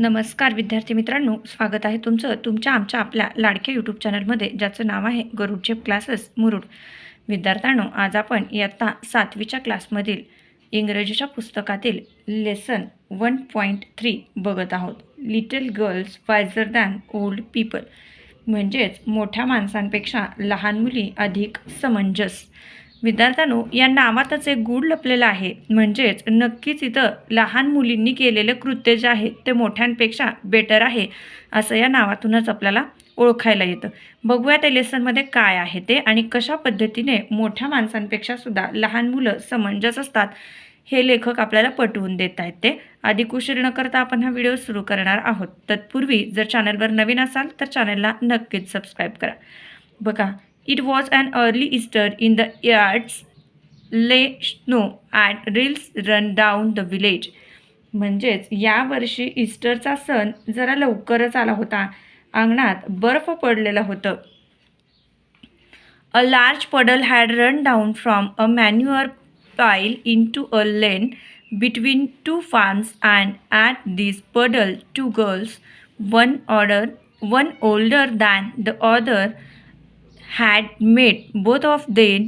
नमस्कार विद्यार्थी मित्रांनो स्वागत आहे तुमचं तुमच्या आमच्या आपल्या लाडक्या यूट्यूब चॅनलमध्ये ज्याचं नाव आहे गरुड क्लासेस मुरुड. विद्यार्थ्यांनो आज आपण इयत्ता सातवीच्या क्लासमधील इंग्रजीच्या पुस्तकातील लेसन वन पॉईंट थ्री बघत आहोत. Little girls wiser than old people म्हणजेच मोठ्या माणसांपेक्षा लहान मुली अधिक समंजस. विद्यार्थ्यांनो या नावातच एक गूढ लपलेलं आहे. म्हणजेच नक्कीच इथं लहान मुलींनी केलेलं कृत्य जे आहे. ते मोठ्यांपेक्षा बेटर आहे असं या नावातूनच आपल्याला ओळखायला येतं. बघूया त्या लेसनमध्ये काय आहे ते आणि कशा पद्धतीने मोठ्या माणसांपेक्षा सुद्धा लहान मुलं समंजस असतात हे लेखक आपल्याला पटवून देत आहेत ते. अधिक उशीर न करता आपण हा व्हिडिओ सुरू करणार आहोत. तत्पूर्वी जर चॅनलवर नवीन असाल तर चॅनलला नक्कीच सबस्क्राईब करा. बघा it was an early Easter in the yards lay snow and rills run down the village म्हणजेच यावर्षी ईस्टरचा सण जरा लवकरच आला होता. अंगणात बर्फ पडलेलं होतं. A large puddle had run down from a manure pile into a lane between two farms and at this puddle two girls one order one older than the other had met both of them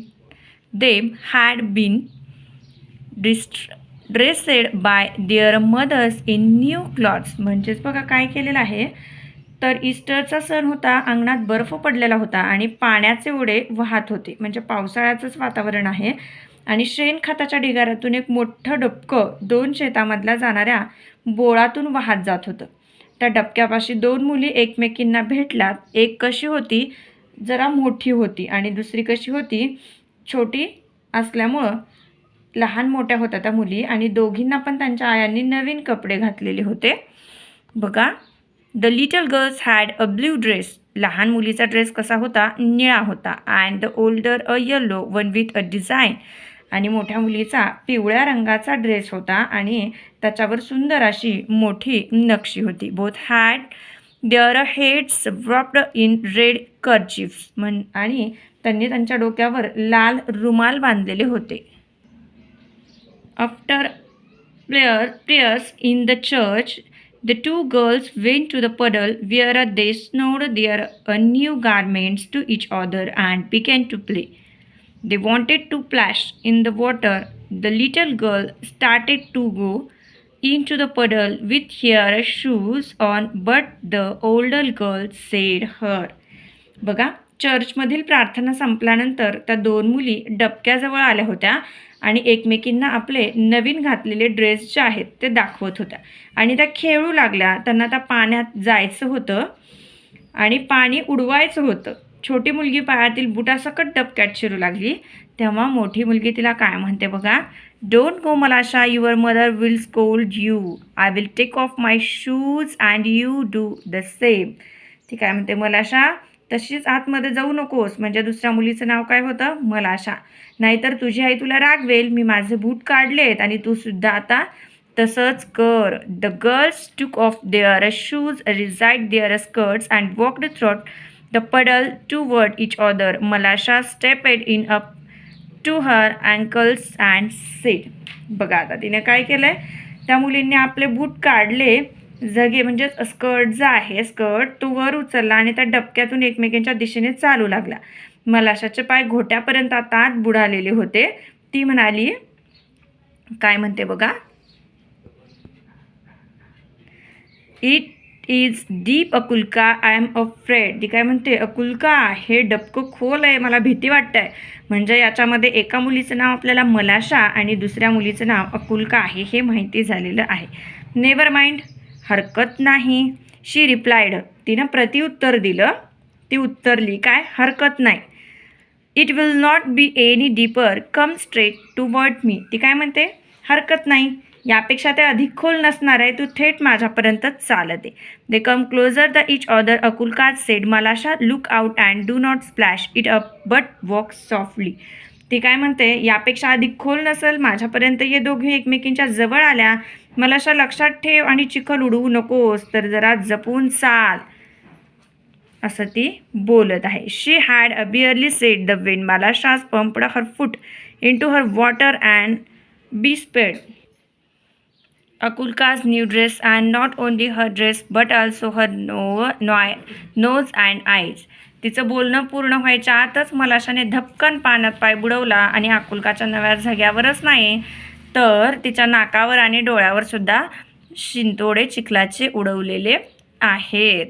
them had been dist- dressed by their mothers in new clothes. म्हणजेच बघा काय केलेलं आहे? तर इस्टरचा सण होता अंगणात बर्फ पडलेला होता आणि पाण्याचे ओढे वाहत होते. म्हणजे पावसाळ्याचंच वातावरण आहे. आणि शेणखताच्या ढिगाऱ्यातून एक मोठं डबकं दोन शेतामधल्या जाणाऱ्या बोळातून वाहत जात होतं. त्या डबक्यापाशी दोन मुली एकमेकींना भेटल्यात. एक कशी होती? जरा मोठी होती आणि दुसरी कशी होती छोटी असल्यामुळं लहान मोठ्या होत्या त्या मुली आणि दोघींना पण त्यांच्या आयांनी नवीन कपडे घातलेले होते. बघा the little girls had a blue dress लहान मुलीचा ड्रेस कसा होता? निळा होता. And the older a yellow one with a design आणि मोठ्या मुलीचा पिवळ्या रंगाचा ड्रेस होता आणि त्याच्यावर सुंदर अशी मोठी नक्षी होती. Both had their a heads wrapped in red kerchiefs म्हण आणि त्यांनी त्यांच्या डोक्यावर लाल रुमाल बांधलेले होते. After player players in the church the two girls went to the puddle where a they snowed their a new garments to each other and began to play they wanted to plash in the water the little girl started to go into the puddle with her shoes on, but the older girl said her. बघा चर्चमधील प्रार्थना संपल्यानंतर त्या दोन मुली डबक्याजवळ आल्या होत्या आणि एकमेकींना आपले नवीन घातलेले ड्रेस जे आहेत ते दाखवत होत्या. आणि त्या खेळू लागल्या. त्यांना त्या पाण्यात जायचं होतं आणि पाणी उडवायचं होतं. छोटी मुलगी पायातील बुटासकट डबक्यात शिरू लागली. तेव्हा मोठी मुलगी तिला काय म्हणते बघा? Don't go Malasha your mother will scold you I will take off my shoes and you do the same ती काय म्हणते? मलाशा तशीच आतमध्ये जाऊ नकोस. म्हणजे दुसऱ्या मुलीचं नाव काय होतं? मलाशा नाहीतर तुझी आई तुला रागवेल. मी माझे बूट काढलेत आणि तू सुद्धा आता तसंच कर. The girls took off their shoes raised their skirts and walked through the puddle toward each other Malasha stepped in up to her ankles and said बघा आता तिने काय केलं आहे त्या मुलींनी आपले बूट काढले. जगे म्हणजे स्कर्ट जो आहे स्कर्ट तो वर उचलला आणि त्या डबक्यातून एकमेकींच्या दिशेने चालू लागला. मलाशाचे पाय घोट्यापर्यंत आता आत बुडालेले होते. ती म्हणाली काय म्हणते बघा? It is deep Akulka I am afraid ती काय म्हणते अकुलका हे डबकं खोल आहे मला भीती वाटतं आहे म्हणजे याच्यामध्ये एका मुलीचं नाव आपल्याला मलाशा आणि दुसऱ्या मुलीचं नाव अकुलका आहे हे माहिती झालेलं आहे. नेवर माइंड हरकत नाही. शी रिप्लायड तिनं प्रतिउत्तर दिलं. ती उत्तरली काय? हरकत नाही. It will not be any deeper come straight toward me ती काय म्हणते? हरकत नाही. यापेक्षा ते अधिक खोल नसणार आहे. तू थेट माझ्यापर्यंतच चालते. They come closer the each other Akulka's said Malasha look out and do not splash it up but walk softly ती काय म्हणते? यापेक्षा अधिक खोल नसेल माझ्यापर्यंत ये दोघे एकमेकींच्या जवळ आल्या. मला अशा लक्षात ठेव आणि चिखल उडवू नकोस तर जरा जपून चाल. असं ती बोलत आहे. She had a barely said the win Malasha's pumped her foot into her water and be sped Akulka's new dress and not only her dress but also her nose and eyes. तिचं बोलणं पूर्ण व्हायच्या आतच मलाशाने धपकन पाण्यात पाय बुडवला आणि अकुलकाच्या नव्या झग्यावरच नाही तर तिच्या नाकावर आणि डोळ्यावर सुद्धा शिंतोडे चिखलाचे उडवलेले आहेत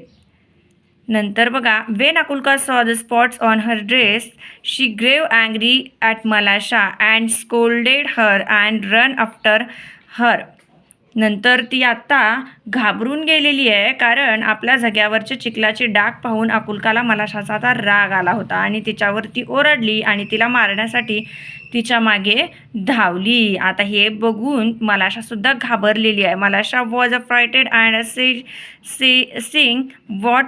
नंतर बघा when Akulka saw the spots on her dress she grew angry at Malasha and scolded her and run after her नंतर ती आत्ता घाबरून गेलेली आहे कारण आपल्या झग्यावरचे चिखलाचे डाग पाहून अकुलकाला मलाशाचा आता राग आला होता आणि तिच्यावर ती ओरडली आणि तिला मारण्यासाठी तिच्यामागे धावली. आता हे बघून मलाशासुद्धा घाबरलेली आहे. Malasha was a frightened and see seeing what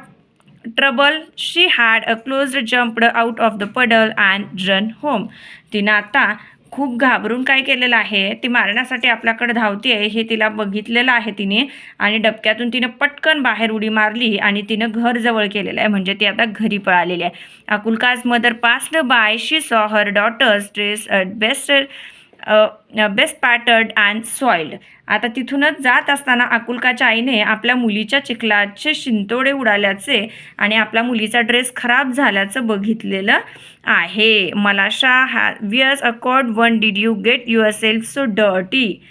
trouble she had a close jumped out of the puddle and run home तिनं आता खूप घाबरून काय केलेलं आहे ती मारण्यासाठी आपल्याकडे धावती आहे हे तिला बघितलेलं आहे तिने. आणि डबक्यातून तिने पटकन बाहेर उडी मारली आणि तिनं घर जवळ केलेलं आहे म्हणजे ती आता घरी पळालेली आहे. Akulka's mother past by she saw her daughter's dress best best pattered and soiled आता तिथूनच जात असताना अकुलकाच्या आईने आपल्या मुलीच्या चिखलाचे शिंतोडे उडाल्याचे आणि आपल्या मुलीचा ड्रेस खराब झाल्याचं बघितलेलं आहे. मलाशा हा where's accord one did you get yourself so dirty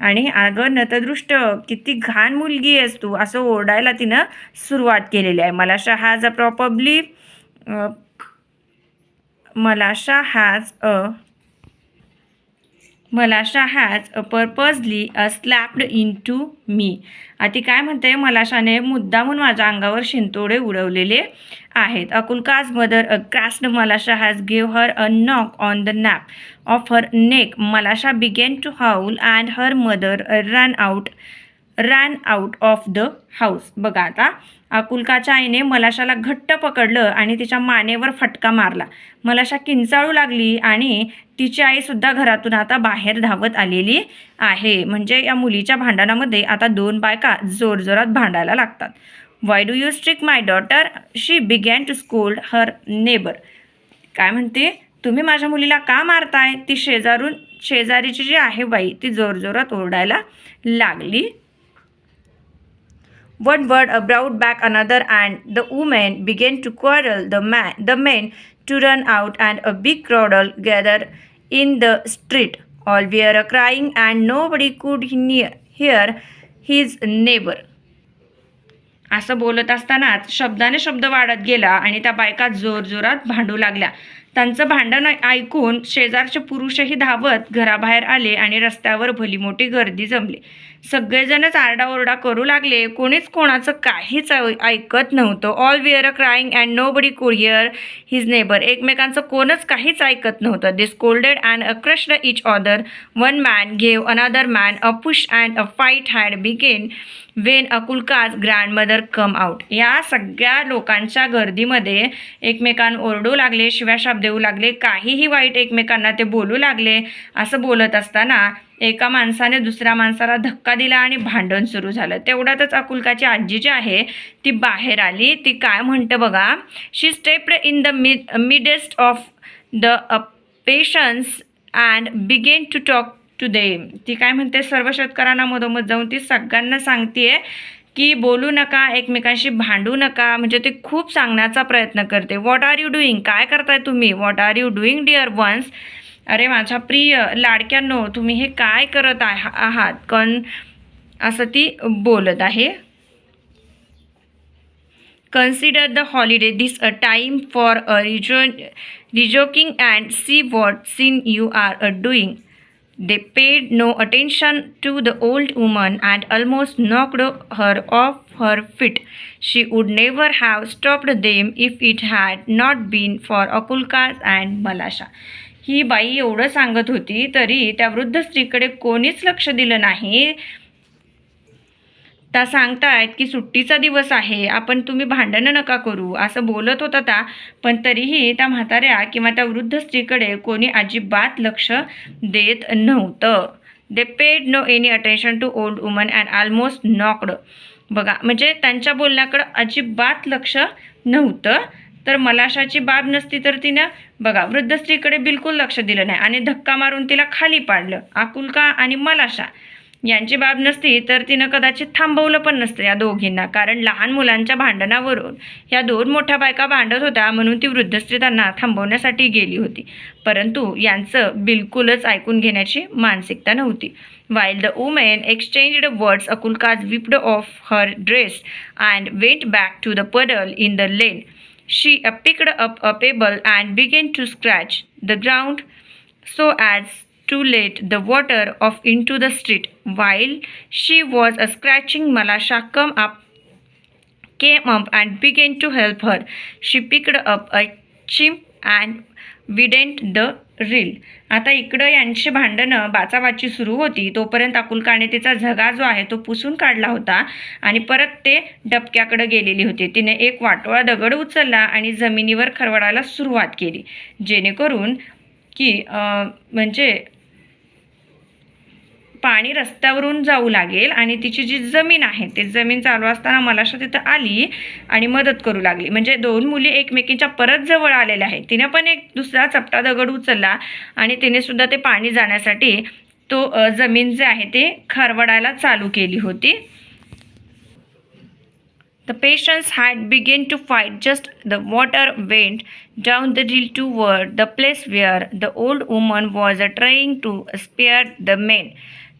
आणि अगं नतदृष्ट किती घाण मुलगी आहेस तू असं ओरडायला तिनं सुरुवात केलेली आहे. Malasha has a properly Malasha has a Malasha has a purposely a slapped into me. आता काय म्हणते मलाशाने मुद्दामून माझ्या अंगावर शिंतोडे उडवलेले आहेत. Akulka's mother a crossed Malasha has give her a knock on the nap of her neck. Malasha began to howl and her mother run out ran out of the house. बघा आता अकुलकाच्या आईने मलाशाला घट्ट पकडलं आणि तिच्या मानेवर फटका मारला. मलाशा किंचाळू लागली आणि तिची आईसुद्धा घरातून आता बाहेर धावत आलेली आहे. म्हणजे या मुलीच्या भांडणामध्ये आता दोन बायका जोरजोरात भांडायला लागतात. Why do you strike my daughter she began to scold her neighbour काय म्हणते? तुम्ही माझ्या मुलीला का मारताय? ती शेजारून शेजारीची जी आहे बाई ती जोरजोरात ओरडायला लागली. One word brought back another, and the women began to quarrel. The man, the men, to run out, and a big crowd gathered in the street. All were crying, and nobody could hear, his neighbor. असं बोलत असतानाच शब्दाने शब्द वाढत गेला आणि त्या बायका जोरजोरात भांडू लागल्या त्यांचं भांडण ऐकून शेजारचे पुरुषही धावत घराबाहेर आले आणि रस्त्यावर भली मोठी गर्दी जमली. सगळेजणच आरडाओरडा करू लागले. कोणीच कोणाचं काहीच ऐ- ऐकत नव्हतं. All were a crying and nobody could hear his neighbour एकमेकांचं कोणच काहीच ऐकत नव्हतं. They scolded and a crushed each other one man gave another man a push and a fight had begun when Akulka's grandmother come out. या सगळ्या लोकांच्या गर्दीमध्ये एकमेकां ओरडू लागले शिव्याशाप देऊ लागले काहीही वाईट एकमेकांना ते बोलू लागले असं बोलत असताना एका माणसाने दुसऱ्या माणसाला धक्का दिला आणि भांडण सुरू झालं. तेवढ्यातच अकुलकाची आजी जी आहे ती बाहेर आली. ती काय म्हणतं बघा she stepped in the mid midst of the patients and began to talk to ती काय म्हणते सर्व शेतकऱ्यांना मधोमध जाऊन ती सगळ्यांना सांगते की बोलू नका एकमेकांशी भांडू नका. म्हणजे ते खूप सांगण्याचा प्रयत्न करते. व्हॉट आर यू डुईंग काय करताय तुम्ही? What are you doing dear ones अरे माझ्या प्रिय लाडक्यांनो तुम्ही हे काय करत आहा- आहात? कण असं ती बोलत आहे. Consider the holiday this a time for a rejo rejoicing and see what sin you are a doing They paid no attention to the old woman and almost knocked her off her feet. She would never have stopped them if it had not been for Akulkas and Malasha. ही बाई एवढं सांगत होती तरी त्या वृद्ध स्त्रीकडे कोणीच लक्ष दिलं नाही त्या सांगतायत की सुट्टीचा दिवस आहे आपण तुम्ही भांडणं नका करू असं बोलत होता त्या पण तरीही त्या म्हाताऱ्या किंवा त्या वृद्ध स्त्रीकडे कोणी अजिबात लक्ष देत नव्हतं. They paid no any attention to old woman and almost knocked बघा म्हणजे त्यांच्या बोलण्याकडं अजिबात लक्ष नव्हतं. तर मलाशाची बाब नसती तर तिनं बघा वृद्ध स्त्रीकडे बिलकुल लक्ष दिलं नाही आणि धक्का मारून तिला खाली पाडलं. आकुलका आणि मलाशा? यांची बाब नसती तर तिनं कदाचित थांबवलं पण नसतं या दोघींना. कारण लहान मुलांच्या भांडणावरून या दोन मोठ्या बायका भांडत होत्या म्हणून ती वृद्ध स्त्री त्यांना थांबवण्यासाठी गेली होती. परंतु यांचं बिलकुलच ऐकून घेण्याची मानसिकता नव्हती. While the women exchanged words अकुलकाज whipped off her dress and went back to the puddle in the lane she picked up a pebble and began to scratch the ground so as to let the water off into the street while she was a scratching मला शाकम up came up and began to help her she picked up a chip and widened the rill आता इकडं यांची भांडणं बाचाबाची सुरू होती. तोपर्यंत अकुलकाने तिचा झगा जो आहे तो पुसून काढला होता आणि परत ते डबक्याकडं गेलेली होती. तिने एक वाटोळा दगड उचलला आणि जमिनीवर खरवडायला सुरुवात केली. जेणेकरून की म्हणजे पाणी रस्त्यावरून जाऊ लागेल आणि तिची जी जमीन आहे ती जमीन चालू असताना मलाशा तिथं आली आणि मदत करू लागली म्हणजे दोन मुली एकमेकींच्या परत जवळ आलेल्या आहेत तिने पण एक दुसरा चपटा दगड उचलला आणि तिने सुद्धा ते पाणी जाण्यासाठी तो जमीन जे आहे ते खरवडायला चालू केली होती The patients had begun to fight. Just the water went down the hill toward the place where the old woman was a trying to spare the men.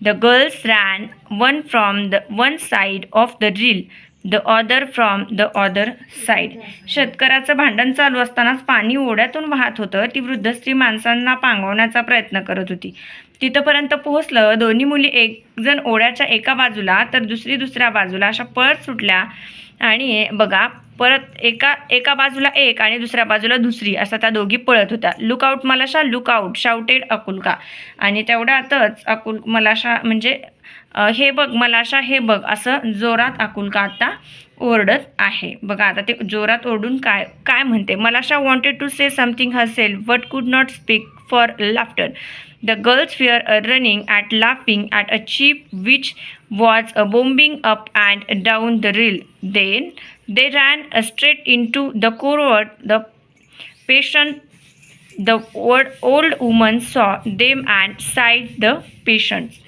The girls ran one from the one side of the drill, the other from the other side शेतकऱ्याचं भांडण चालू असतानाच पाणी ओढ्यातून वाहत होतं. ती वृद्ध स्त्री माणसांना पांगवण्याचा प्रयत्न करत होती. तिथंपर्यंत पोहोचलं. दोन्ही मुली एक जण ओढ्याच्या एका बाजूला तर दुसरी दुसऱ्या बाजूला अशा पळत सुटल्या. आणि बघा परत एका एका बाजूला एक आणि दुसऱ्या बाजूला दुसरी असा त्या दोघी पळत होत्या. Look out Malasha look out shouted Akulka. आणि तेवढ्यातच अकुल मलाशा म्हणजे हे बघ मलाशा हे बघ असं जोरात अकुलका आता ओरडत आहे. बघा आता ते जोरात ओरडून काय काय म्हणते? Malasha wanted to say something herself but could not speak for laughter the girls fear running running laughing at at a sheep which was uh, bombing up and down the rail. They ran straight into the court. The patient, the old, woman saw them and sighed the patients.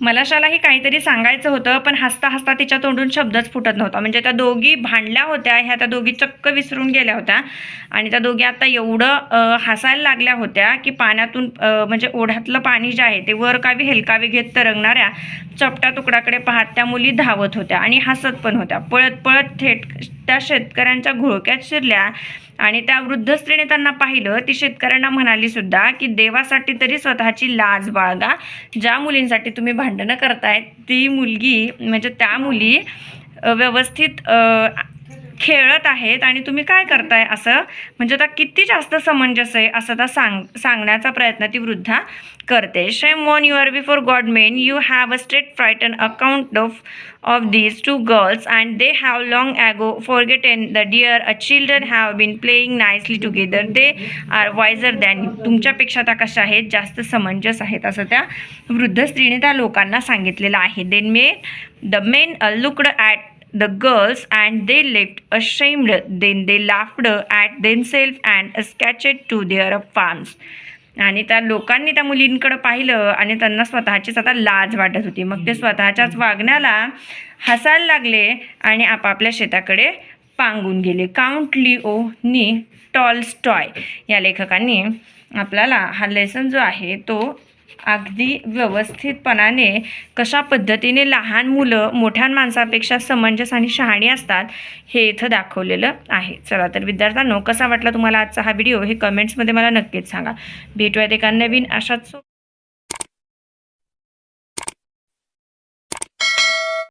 मलाशालाही काहीतरी सांगायचं होतं पण हसता हसता तिच्या तोंडून शब्दच फुटत नव्हता. म्हणजे त्या दोघी भांडल्या होत्या ह्या त्या दोघी चक्क विसरून गेल्या होत्या. आणि त्या दोघी आता एवढं हसायला लागल्या होत्या की पाण्यातून म्हणजे ओढ्यातलं पाणी जे आहे ते वर कावी हेलकावी घेत तरंगणाऱ्या चपट्या तुकड्याकडे पाहत त्या मुली धावत होत्या आणि हसत पण होत्या. पळत पळत थेट त्या शेतकऱ्यांच्या घोळक्यात शिरल्या आणि त्या वृद्ध स्त्रीने त्यांना पाहिलं ती शेतकऱ्यांना म्हणाली सुद्धा की देवासाठी तरी स्वतःची लाज बाळगा. ज्या मुलींसाठी तुम्ही भांडणं करताय ती मुलगी म्हणजे त्या मुली व्यवस्थित खेळत आहेत आणि तुम्ही काय करताय असं? म्हणजे आता किती जास्त समंजस आहे असं आता सांग सांगण्याचा प्रयत्न ती वृद्धा करते. Shame on you are before God men you have a started fighting account of of these two girls and they have long ago forgotten the dear a children have been playing nicely together they are wiser than तुमच्यापेक्षा त्या कशा आहेत? जास्त समंजस आहेत असं त्या वृद्ध स्त्रीने त्या लोकांना सांगितलेलं आहे. Then may the men looked at the girls and they then ashamed. Then they laughed at themselves and sketched to their farms. आणि त्या लोकांनी त्या मुलींकडं पाहिलं आणि त्यांना स्वतःचीच आता लाज वाटत होती. मग ते स्वतःच्याच वागण्याला हसायला लागले आणि आपापल्या शेताकडे पांगून गेले. काउंट लिओ नी टॉलस्टॉय या लेखकांनी आपल्याला हा लेसन जो आहे तो अगदी व्यवस्थितपणाने कशा पद्धतीने लहान मुलं मोठ्या माणसापेक्षा समंजस आणि शहाणी असतात हे इथं दाखवलेलं आहे. चला तर विद्यार्थ्यांनो कसा वाटला तुम्हाला आजचा हा व्हिडिओ? हे कमेंट्समध्ये मला नक्कीच सांगा. भेटूयात एका नवीन अशाच